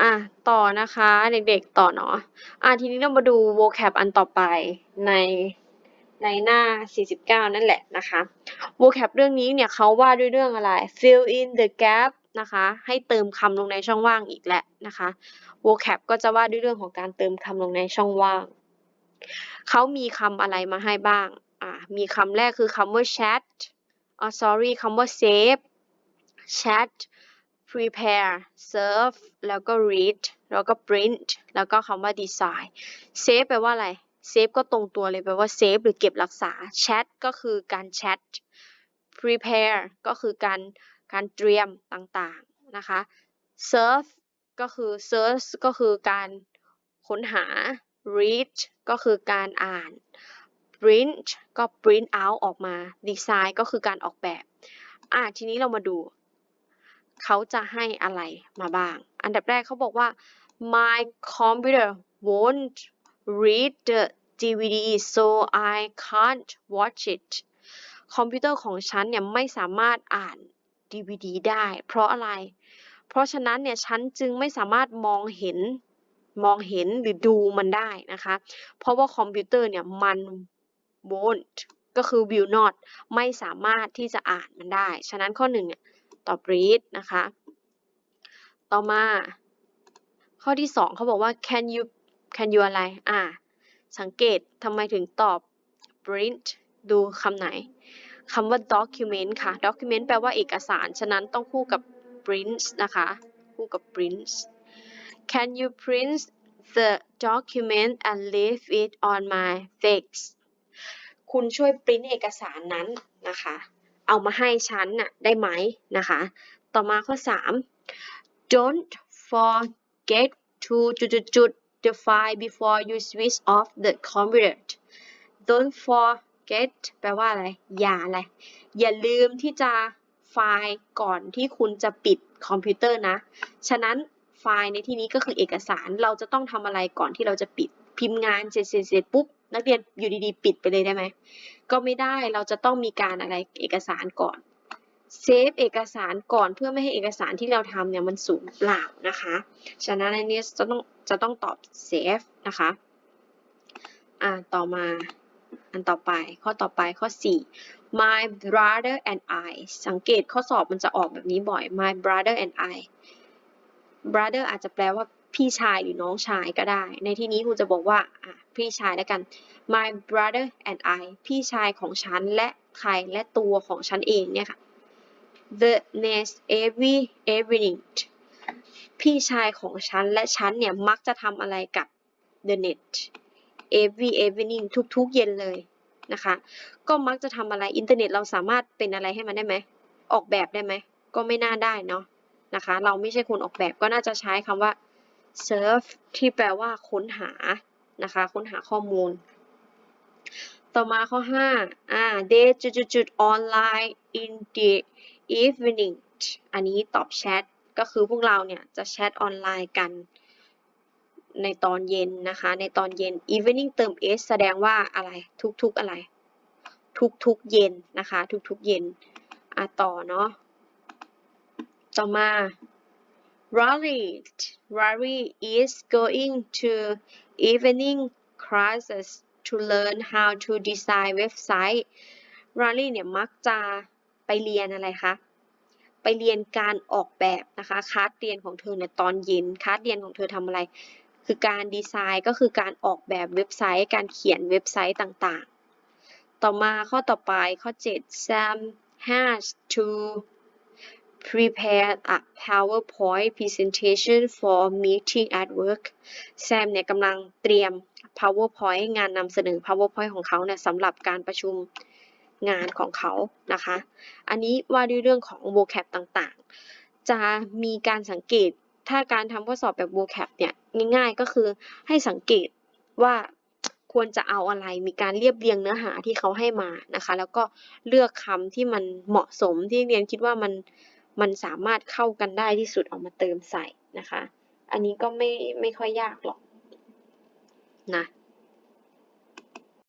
อะต่อนะคะเด็กๆต่อเนาะอะทีนี้เรามาดู vocab อันต่อไปในในหน้า 49 นั่นแหละนะคะ vocab เรื่องนี้เนี่ยเขาว่าด้วยเรื่องอะไร fill in the gap นะคะให้เติมคำลงในช่องว่างอีกแหละนะคะ vocab ก็จะว่าด้วยเรื่องของการเติมคำลงในช่องว่าง เขามีคำอะไรมาให้บ้างอ่ามีคำแรกคือคำว่า chat อ๋อ sorry คำว่า save chat prepare serve แล้วก็ read แล้วก็ print แล้วก็คำว่า design save แปลว่าอะไร save ก็ตรงตัวเลยแปลว่า save หรือเก็บรักษา chat ก็คือการแชท prepare ก็คือการการเตรียมต่างๆนะคะ serve ก็คือ search ก็คือการค้นหา read ก็คือการอ่าน print ก็ print out ออกมา design ก็คือการออกแบบ อะทีนี้เรามาดู เขาจะให้อะไรมาบ้าง อันดับแรกเขาบอกว่า my computer won't read the DVD so I can't watch it คอมพิวเตอร์ของฉันเนี่ยไม่สามารถอ่าน DVD ได้ เพราะอะไร เพราะฉะนั้นเนี่ยฉันจึงไม่สามารถมองเห็นมองเห็นหรือดูมันได้นะคะ เพราะว่าคอมพิวเตอร์เนี่ยมัน won't ก็คือ will not ไม่สามารถที่จะอ่านมันได้ ฉะนั้นข้อหนึ่งเนี่ย ตอบ read นะคะ ต่อมา ข้อที่สองเขาบอกว่า can you can you อะไร อ่า สังเกตทำไมถึงตอบ print ดูคำไหนคำว่า document ค่ะ document แปลว่าเอกสาร ฉะนั้นต้องคู่กับ print นะคะ คู่กับ print can you print the document and leave it on my face คุณช่วยปริ้นเอกสารนั้นนะคะ เอามาให้ฉันน่ะได้ไหมนะคะ ต่อมาข้อ 3 don't forget to จุดจุดจุด the file before you switch off the computer don't forget แปลว่าอะไร อย่าอะไร อย่าลืมที่จะไฟล์ก่อนที่คุณจะปิดคอมพิวเตอร์นะ ฉะนั้นไฟล์ในที่นี้ก็คือเอกสาร เราจะต้องทำอะไรก่อนที่เราจะปิด พิมพ์งานเสร็จเสร็จเสร็จปุ๊บนักเรียนอยู่ดีๆ ปิดไปเลยได้ไหม ก็ไม่ได้เราจะต้องมีการอะไรเอกสารก่อนเซฟเอกสารก่อนเพื่อไม่ให้เอกสารที่เราทำเนี่ยมันสูญเปล่านะคะ ฉะนั้นอันนี้จะต้องจะต้องตอบเซฟนะคะอ่าต่อมาอันต่อไปข้อต่อไปข้อ 4 my brother and I สังเกตข้อสอบมันจะออกแบบนี้บ่อย my brother and I brother อาจจะแปลว่า พี่ชายหรือน้องชายก็ได้ ในที่นี้ครูจะบอกว่าพี่ชายแล้วกัน my brother and I พี่ชายของฉันและใครและตัวของฉันเองเนี่ยค่ะ the next every evening พี่ชายของฉันและฉันเนี่ยมักจะทำอะไรกับ the net every evening ทุกๆเย็นเลยนะคะ ก็มักจะทำอะไรอินเทอร์เน็ตเราสามารถเป็นอะไรให้มันได้ไหม ออกแบบได้ไหม ก็ไม่น่าได้เนาะนะคะ เราไม่ใช่คนออกแบบก็น่าจะใช้คำว่า search ที่แปลว่าค้นหานะคะ ค้นหาข้อมูล ต่อมาข้อ5อ่า they จุดจุดจุด online in the evening อันนี้ตอบแชทก็คือพวกเราเนี่ยจะแชทออนไลน์กันในตอนเย็นนะคะ ในตอนเย็น evening เติม s แสดงว่าอะไรทุกๆอะไร ทุกๆเย็นนะคะ ทุกๆเย็นอะต่อเนาะต่อมา Raleigh Raleigh is going to evening classes to learn how to design website Raleigh เนี่ยมักจะไปเรียนอะไรคะ ไปเรียนการออกแบบนะคะคาสเรียนของเธอในตอนเย็นคาสเรียนของเธอทำอะไร คือการดีไซน์ก็คือการออกแบบเว็บไซต์ การเขียนเว็บไซต์ต่างๆ ต่อมาข้อต่อไปข้อ 7 Sam has to prepare a PowerPoint presentation for meeting at work Sam เนี่ยกำลังเตรียม PowerPoint งานนำเสนอ PowerPoint ของเขาเนี่ยสำหรับการประชุมงานของเขานะคะ อันนี้ว่าด้วยเรื่องของ vocab ต่างๆ จะมีการสังเกต ถ้าการทำข้อสอบแบบ vocab เนี่ยง่ายๆ ก็คือให้สังเกตว่าควรจะเอาอะไร มีการเรียบเรียงเนื้อหาที่เขาให้มานะคะ แล้วก็เลือกคำที่มันเหมาะสมที่เรียนคิดว่ามัน มันสามารถเข้ากันได้ที่สุดออกมาเติมใส่นะคะ อันนี้ก็ไม่ไม่ค่อยยากหรอกนะ